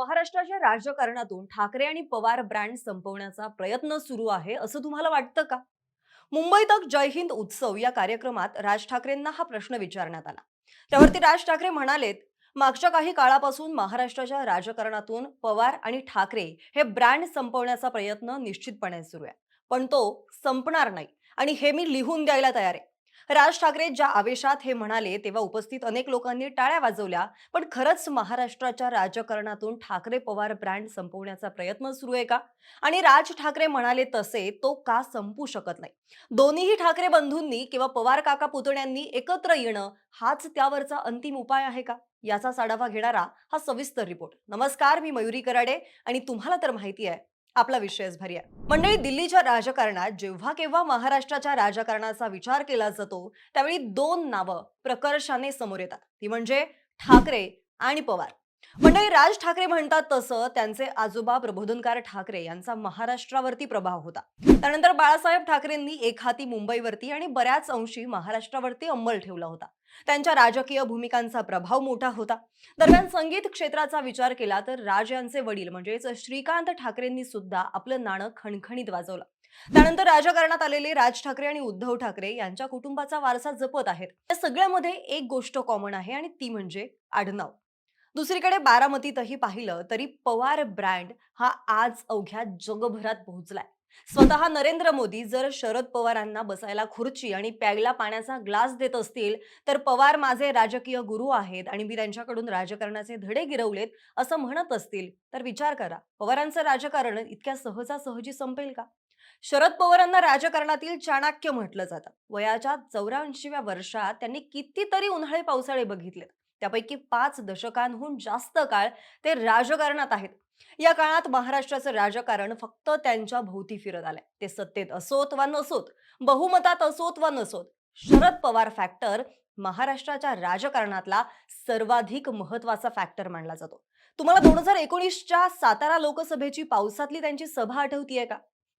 महाराष्ट्राच्या राजकारणातून ठाकरे आणि पवार ब्रँड संपवण्याचा प्रयत्न सुरू आहे असं तुम्हाला वाटतं का? मुंबईत जय हिंद उत्सव या कार्यक्रमात राज ठाकरेंना हा प्रश्न विचारण्यात आला. त्यावरती राज ठाकरे म्हणालेत मागच्या काही काळापासून महाराष्ट्राच्या राजकारणातून पवार आणि ठाकरे हे ब्रँड संपवण्याचा प्रयत्न निश्चितपणे सुरू आहे. पण तो संपणार नाही आणि हे मी लिहून द्यायला तयार आहे. राज ठाकरे ज्या आवेशात हे म्हणाले तेव्हा उपस्थित अनेक लोकांनी टाळ्या वाजवल्या. पण खरंच महाराष्ट्राच्या राजकारणातून ठाकरे पवार ब्रँड संपवण्याचा प्रयत्न सुरू आहे का? आणि राज ठाकरे म्हणाले तसे तो का संपू शकत नाही? दोन्हीही ठाकरे बंधूंनी किंवा पवार काका पुतण्यांनी एकत्र येणं हाच त्यावरचा अंतिम उपाय आहे का? याचा आढावा घेणारा हा सविस्तर रिपोर्ट. नमस्कार मी मयुरी कराडे आणि तुम्हाला तर माहिती आहे आपला विषयच भारी आहे मंडळी दिल्लीच्या राजकारणात जेव्हा केव्हा महाराष्ट्राच्या राजकारणाचा विचार केला जातो त्यावेळी दोन नावं प्रकर्षाने समोर येतात. ती म्हणजे ठाकरे आणि पवार. मंडळी राज ठाकरे म्हणतात तसं त्यांचे आजोबा प्रबोधनकार ठाकरे यांचा महाराष्ट्रावरती प्रभाव होता. त्यानंतर बाळासाहेब ठाकरेंनी एक हाती मुंबईवरती आणि बऱ्याच अंशी महाराष्ट्रावरती अंमल ठेवला होता. त्यांच्या राजकीय भूमिकांचा प्रभाव मोठा होता. दरम्यान संगीत क्षेत्राचा विचार केला तर राज यांचे वडील म्हणजेच श्रीकांत ठाकरेंनी सुद्धा आपलं नाणं खणखणीत वाजवलं. त्यानंतर राजकारणात आलेले राज ठाकरे आणि उद्धव ठाकरे यांच्या कुटुंबाचा वारसा जपत आहेत. या सगळ्यामध्ये एक गोष्ट कॉमन आहे आणि ती म्हणजे आडनाव. दुसरीकडे बारामतीतही पाहिलं तरी पवार ब्रँड हा आज अवघ्या जगभरात पोहोचलाय. स्वतः नरेंद्र मोदी जर शरद पवारांना बसायला खुर्ची आणि प्यायला पाण्याचा ग्लास देत असतील तर पवार माझे राजकीय गुरु आहेत आणि मी त्यांच्याकडून राजकारणाचे धडे गिरवलेत असं म्हणत असतील तर विचार करा. पवारांचं राजकारण इतक्या सहजासहजी संपेल का? शरद पवारांना राजकारणातील चाणक्य म्हटलं जातं. वयाच्या चौऱ्याऐंशीव्या वर्षात त्यांनी कितीतरी उन्हाळे पावसाळे बघितलेत. त्यापैकी पाच दशकांहून जास्त काळ ते राजकारणात आहेत. या काळात महाराष्ट्राचं राजकारण फक्त त्यांच्या भोवती फिरत आलंय. ते सत्तेत असोत वा नसोत बहुमतात असोत वा नसोत शरद पवार फॅक्टर महाराष्ट्राच्या राजकारणातला सर्वाधिक महत्त्वाचा फॅक्टर मानला जातो. तुम्हाला दोन हजार एकोणीसच्या सातारा लोकसभेची पावसातली त्यांची सभा आठवतीये का?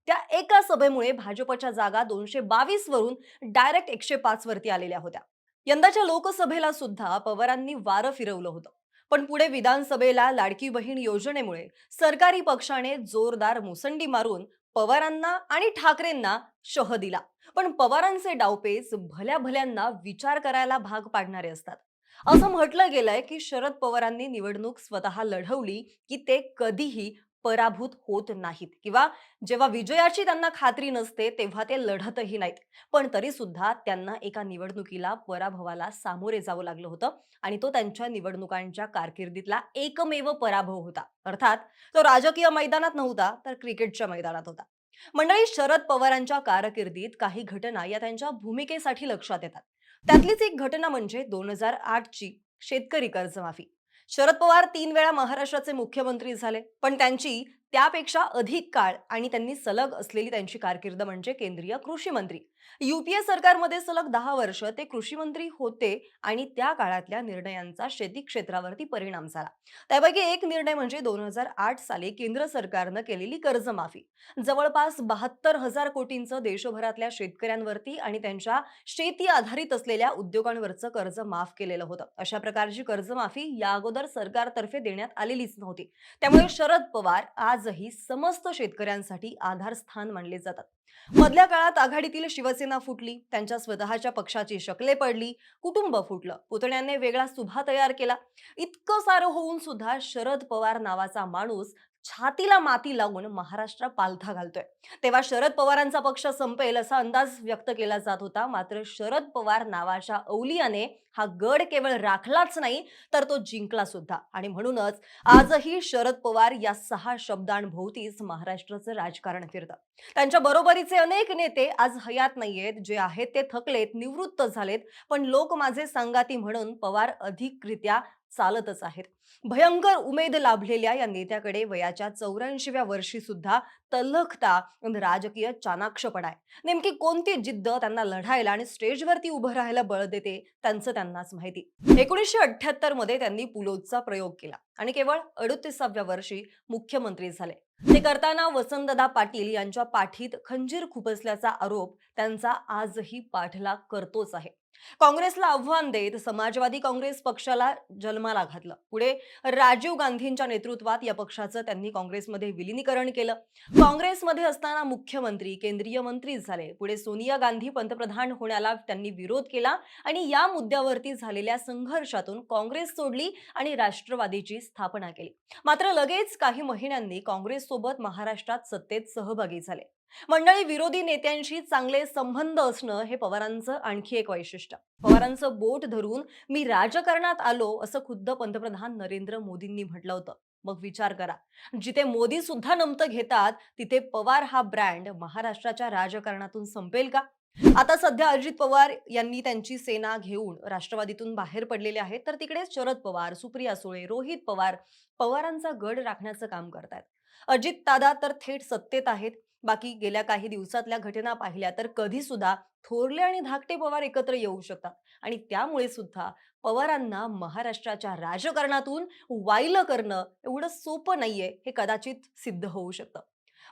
त्या एका सभेमुळे भाजपच्या जागा दोनशे बावीस वरून डायरेक्ट एकशे पाच वरती आलेल्या होत्या. यंदाच्या लोकसभेला सुद्धा पवारांनी वारं फिरवलं होतं. पण पुढे विधानसभेला लाडकी बहीण योजनेमुळे सरकारी पक्षाने जोरदार मुसंडी मारून पवारांना आणि ठाकरेंना शह दिला. पण पवारांचे डावपेच भल्या भल्यांना विचार करायला भाग पाडणारे असतात. असं म्हटलं गेलंय की शरद पवारांनी निवडणूक स्वतः लढवली की ते कधीही पराभूत होत नाहीत. किंवा जेव्हा विजयाची त्यांना खात्री नसते तेव्हा ते लढतही नाहीत. पण तरी सुद्धा त्यांना एका निवडणुकीला पराभवाला सामोरे जावं लागलं होतं आणि तो त्यांच्या निवडणुकांच्या कारकिर्दीतला एकमेव पराभव होता. अर्थात तो राजकीय मैदानात नव्हता तर क्रिकेटच्या मैदानात होता. मंडळी शरद पवारांच्या कारकिर्दीत काही घटना या त्यांच्या भूमिकेसाठी लक्षात येतात. त्यातलीच एक घटना म्हणजे दोन हजार आठची शेतकरी कर्जमाफी. शरद पवार तीन वेळा महाराष्ट्राचे मुख्यमंत्री झाले पण त्यांची त्यापेक्षा अधिक काळ आणि त्यांनी सलग असलेली त्यांची कारकीर्द म्हणजे केंद्रीय कृषी मंत्री. युपीए सरकारमध्ये सलग दहा वर्ष ते कृषी मंत्री होते आणि त्या काळातल्या निर्णयांचा शेती क्षेत्रावरती परिणाम झाला. त्यापैकी एक निर्णय म्हणजे दोन हजार आठ साली केंद्र सरकारनं केलेली कर्जमाफी. जवळपास बहात्तर हजार कोटींचं देशभरातल्या शेतकऱ्यांवरती आणि त्यांच्या शेती आधारित असलेल्या उद्योगांवरचं कर्ज माफ केलेलं होतं. अशा प्रकारची कर्जमाफी या अगोदर सरकारतर्फे देण्यात आलेलीच नव्हती. त्यामुळे शरद पवार आजही समस्त शेतकऱ्यांसाठी आधारस्थान मानले जातात. मधल्या काळात आघाडीतील शिवसेना फुटली त्यांच्या स्वतःच्या पक्षाची शकले पडली कुटुंब फुटलं पुतण्यांनी वेगळा सुभा तयार केला. इतकं सारं होऊन सुद्धा शरद पवार नावाचा माणूस छातीला माती लावून महाराष्ट्र पालथा घालतोय. तेव्हा शरद पवारांचा पक्ष संपेल असा अंदाज व्यक्त केला जात होता. मात्र शरद पवार नावाच्या औलियाने हा गड केवळ राखलाच नाही तर तो जिंकला सुद्धा. आणि म्हणूनच आजही शरद पवार या सहा शब्दांभोवतीच महाराष्ट्राचं राजकारण फिरतं. त्यांच्या बरोबरीचे अनेक नेते आज हयात नाहीयेत. जे आहेत ते थकलेत निवृत्त झालेत. पण लोक माझे सांगाती म्हणून पवार अधिकरित्या चालतच आहेत. भयंकर उमेद लाभलेल्या या नेत्याकडे वयाच्या चौऱ्याऐंशीव्या वर्षी सुद्धा तल्लखता राजकीय चाणाक्षपणा आहे. नेमकी कोणती जिद्द त्यांना लढायला आणि स्टेजवरती उभं राहायला बळ देते त्यांचं त्यांनाच माहिती. एकोणीसशे अठ्ठ्याहत्तरमध्ये त्यांनी पुलोदचा प्रयोग केला आणि केवळ अडतीसाव्या वर्षी मुख्यमंत्री झाले. ते करताना वसंतदा पाटील यांच्या पाठीत खंजीर खुपसल्याचा आरोप त्यांचा आजही पाठलाग करतोच आहे. काँग्रेसला आव्हान देत समाजवादी काँग्रेस पक्षाला जन्माला घातलं. पुढे राजीव गांधींच्या नेतृत्वात या पक्षाचं त्यांनी काँग्रेसमध्ये विलिनीकरण केलं. काँग्रेसमध्ये असताना मुख्यमंत्री केंद्रीय मंत्री झाले. पुढे सोनिया गांधी पंतप्रधान होण्याला त्यांनी विरोध केला आणि या मुद्द्यावरती झालेल्या संघर्षातून काँग्रेस सोडली आणि राष्ट्रवादीची स्थापना केली. मात्र लगेच काही महिन्यांनी काँग्रेससोबत महाराष्ट्रात सत्तेत सहभागी झाले. मंडळी विरोधी नेत्यांशी चांगले संबंध असणं हे पवारांचं आणखी एक वैशिष्ट्य. पवारांचं बोट धरून मी राजकारणात आलो असं खुद्द पंतप्रधान नरेंद्र मोदींनी म्हटलं होतं. मग विचार करा. जिथे मोदी सुद्धा नमतं घेतात तिथे पवार हा ब्रँड महाराष्ट्राच्या राजकारणातून संपेल का? आता सध्या अजित पवार यांनी त्यांची सेना घेऊन राष्ट्रवादीतून बाहेर पडलेले आहेत तर तिकडे शरद पवार सुप्रिया सुळे रोहित पवार पवारांचा गड राखण्याचं काम करतायत. अजित दादा तर थेट सत्तेत आहेत. बाकी गेल्या काही दिवसातल्या घटना पाहिल्या तर कधी सुद्धा थोरले आणि धाकटे पवार एकत्र येऊ शकतात. आणि त्यामुळे सुद्धा पवारांना महाराष्ट्राच्या राजकारणातून वाईलं करणं एवढं सोपं नाहीये हे कदाचित सिद्ध होऊ शकतं.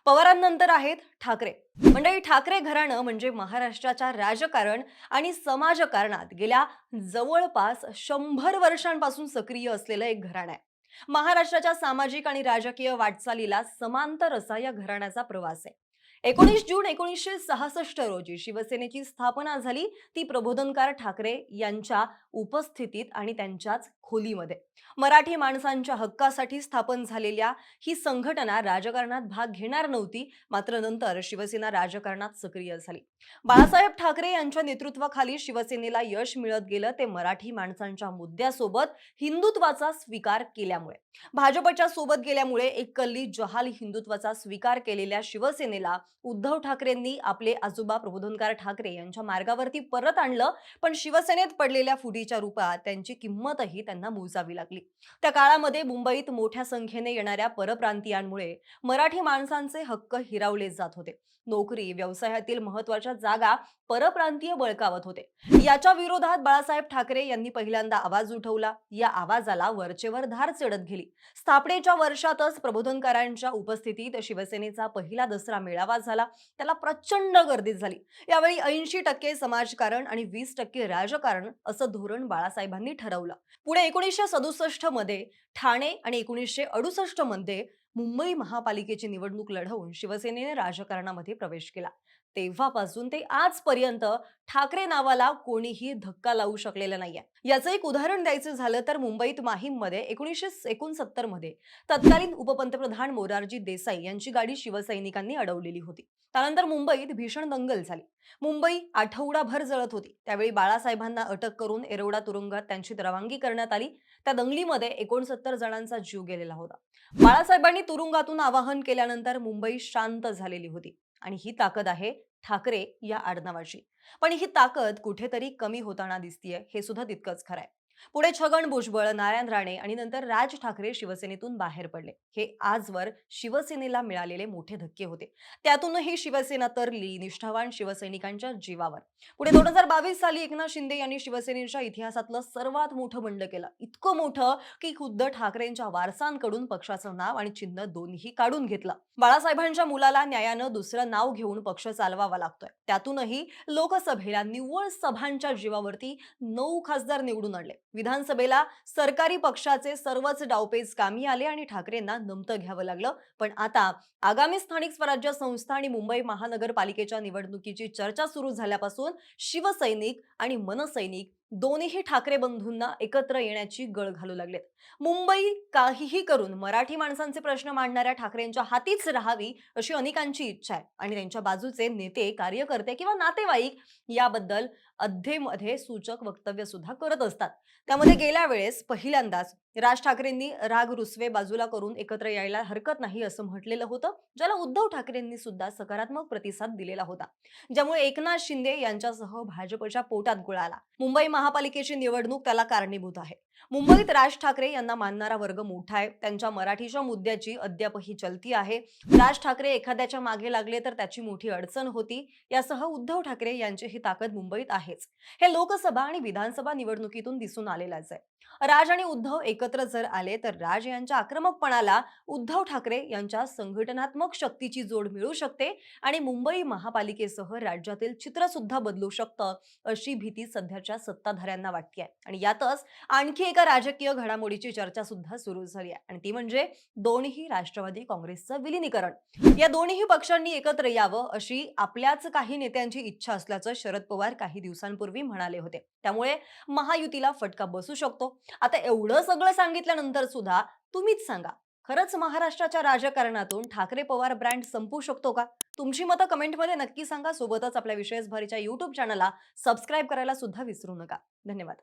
पवारांनंतर आहेत ठाकरे. मंडळी ठाकरे घराणं म्हणजे महाराष्ट्राच्या राजकारण आणि समाजकारणात गेल्या जवळपास शंभर वर्षांपासून सक्रिय असलेलं एक घराणं आहे. महाराष्ट्राच्या सामाजिक आणि राजकीय वाटचालीला समांतर असा या घराण्याचा प्रवास आहे. एकोणीस जून एकोणीसशे सहासष्ट रोजी शिवसेनेची स्थापना झाली. ती प्रबोधनकार ठाकरे यांच्या उपस्थितीत आणि त्यांच्याच खोलीमध्ये. मराठी माणसांच्या हक्कासाठी स्थापन झालेल्या ही संघटना राजकारणात भाग घेणार नव्हती मात्र नंतर शिवसेना राजकारणात सक्रिय झाली. बाळासाहेब ठाकरे यांच्या नेतृत्वाखाली शिवसेनेला यश मिळत गेलं ते मराठी माणसांच्या मुद्द्यासोबत हिंदुत्वाचा स्वीकार केल्यामुळे. भाजपच्या सोबत गेल्यामुळे एक कल्ली जहाल हिंदुत्वाचा स्वीकार केलेल्या शिवसेनेला उद्धव ठाकरेंनी आपले आजोबा प्रबोधनकार ठाकरे यांच्या मार्गावरती परत आणलं पण शिवसेनेत पडलेल्या फुटीच्या रूपात त्यांची किंमतही त्यांनी मोजावी लागली. त्या काळामध्ये मुंबईत मोठ्या संख्येने येणाऱ्या परप्रांतीयांमुळे मराठी माणसांचे हक्क हिरावले जात होते. नोकरी व्यवसायातील महत्त्वाच्या जागा परप्रांतीय बळकावत होते. याच्या विरोधात बाळासाहेब ठाकरे यांनी पहिल्यांदा आवाज उठवला. या आवाजाला वरचेवर धार चढत गेली. स्थापनेच्या वर्षातच प्रबोधनकारांच्या उपस्थितीत शिवसेनेचा पहिला दसरा मेळावा झाला. त्याला प्रचंड गर्दी झाली. यावेळी ऐंशी टक्के समाजकारण आणि वीस टक्के राजकारण असं धोरण बाळासाहेबांनी ठरवलं. पुढे एकोणीसशे सदुसष्टमध्ये ठाणे आणि एकोणीसशे अडुसष्टमध्ये मुंबई महापालिकेची निवडणूक लढवून शिवसेनेने राजकारणामध्ये प्रवेश केला. तेव्हापासून ते आजपर्यंत ठाकरे नावाला कोणीही धक्का लावू शकलेलं नाहीये. याचं एक उदाहरण द्यायचं झालं तर मुंबईत माहीममध्ये एकोणीसशे एकोणसत्तरमध्ये तत्कालीन उपपंतप्रधान मोरारजी देसाई यांची गाडी शिवसैनिकांनी अडवलेली होती. त्यानंतर मुंबईत भीषण दंगल झाली. मुंबई आठवडाभर जळत होती. त्यावेळी बाळासाहेबांना अटक करून एरवडा तुरुंगात त्यांची रवानगी करण्यात आली. त्या दंगलीमध्ये एकोणसत्तर जणांचा जीव गेलेला होता. बाळासाहेबांनी तुरुंगातून आवाहन केल्यानंतर मुंबई शांत झालेली होती आणि ही ताकद आहे ठाकरे या आडनावाची. पण ही ताकद कुठेतरी कमी होताना दिसतीये हे सुद्धा तितकंच खरंय. पुढे छगन भुजबळ नारायण राणे आणि नंतर राज ठाकरे शिवसेनेतून बाहेर पडले. हे आजवर शिवसेनेला मिळालेले मोठे धक्के होते. त्यातूनही शिवसेना तरली निष्ठावान शिवसैनिकांच्या जीवावर. पुढे दोन हजार बावीस साली एकनाथ शिंदे यांनी शिवसेनेच्या इतिहासातलं सर्वात मोठं बंड केलं. इतकं मोठं की खुद्द ठाकरेंच्या वारसांकडून पक्षाचं नाव आणि चिन्ह दोन्ही काढून घेतलं. बाळासाहेबांच्या मुलाला न्यायानं दुसरं नाव घेऊन पक्ष चालवावा लागतोय. त्यातूनही लोकसभेला निव्वळ सभांच्या जीवावरती नऊ खासदार निवडून आणले. विधानसभेला सरकारी पक्षाचे सर्वच डावपेच कामी आले आणि ठाकरेंना नमतं घ्यावं लागलं. पण आता आगामी स्थानिक स्वराज्य संस्था आणि मुंबई महानगरपालिकेच्या निवडणुकीची चर्चा सुरू झाल्यापासून शिवसैनिक आणि मनसैनिक दोन्ही ठाकरे बंधूंना एकत्र येण्याची गळ घालू लागलेत. मुंबई काहीही करून मराठी माणसांचे प्रश्न मांडणाऱ्या ठाकरेंच्या हातीच राहावी अशी अनेकांची इच्छा आहे आणि त्यांच्या बाजूचे नेते कार्यकर्ते किंवा नातेवाईक याबद्दल अध्येमध्ये सूचक वक्तव्य सुद्धा करत असतात. त्यामध्ये गेल्या वेळेस पहिल्यांदाच राज ठाकरेंनी राग रुसवे बाजूला करून एकत्र यायला हरकत नाही असं म्हटलेलं होतं ज्याला उद्धव ठाकरेंनी सुद्धा सकारात्मक प्रतिसाद दिलेला होता. ज्यामुळे एकनाथ शिंदे यांच्यासह भाजपच्या पोटात गुळाला मुंबई महापालिकेची निवडणूक त्याला कारणीभूत आहे. मुंबईत राज ठाकरे यांना मानणारा वर्ग मोठा आहे. त्यांच्या मराठीच्या मुद्द्याची अद्यापही चलती आहे. राज ठाकरे एखाद्याच्या मागे लागले तर त्याची मोठी अडचण होती. यासह उद्धव ठाकरे यांची ही ताकद मुंबईत आहेच. हे लोकसभा आणि विधानसभा निवडणुकीतून दिसून आलेलाच आहे. राज आणि उद्धव एकत्र जर आले तर राज यांच्या आक्रमकपणाला उद्धव ठाकरे यांच्या संघटनात्मक शक्तीची जोड मिळू शकते आणि मुंबई महापालिकेसह राज्यातील चित्र सुद्धा बदलू शकतं अशी भीती सध्याच्या सत्ताधाऱ्यांना वाटते आणि यातच आणखी एका राजकीय घडामोडीची चर्चा सुद्धा सुरू झाली आहे. आणि ती म्हणजे दोन्ही राष्ट्रवादी काँग्रेसचं विलिनीकरण. या दोन्ही पक्षांनी एकत्र यावं अशी आपल्याच काही नेत्यांची इच्छा असल्याचं शरद पवार काही दिवसांपूर्वी म्हणाले होते. त्यामुळे महायुतीला फटका बसू शकतो. आता एवढं सगळं सांगितल्यानंतर सुद्धा तुम्हीच सांगा खरंच महाराष्ट्राच्या राजकारणातून ठाकरे पवार ब्रँड संपू शकतो का? तुमची मतं कमेंटमध्ये नक्की सांगा. सोबतच आपल्या विशेष भरीच्या युट्यूब चॅनलला सबस्क्राईब करायला सुद्धा विसरू नका. धन्यवाद.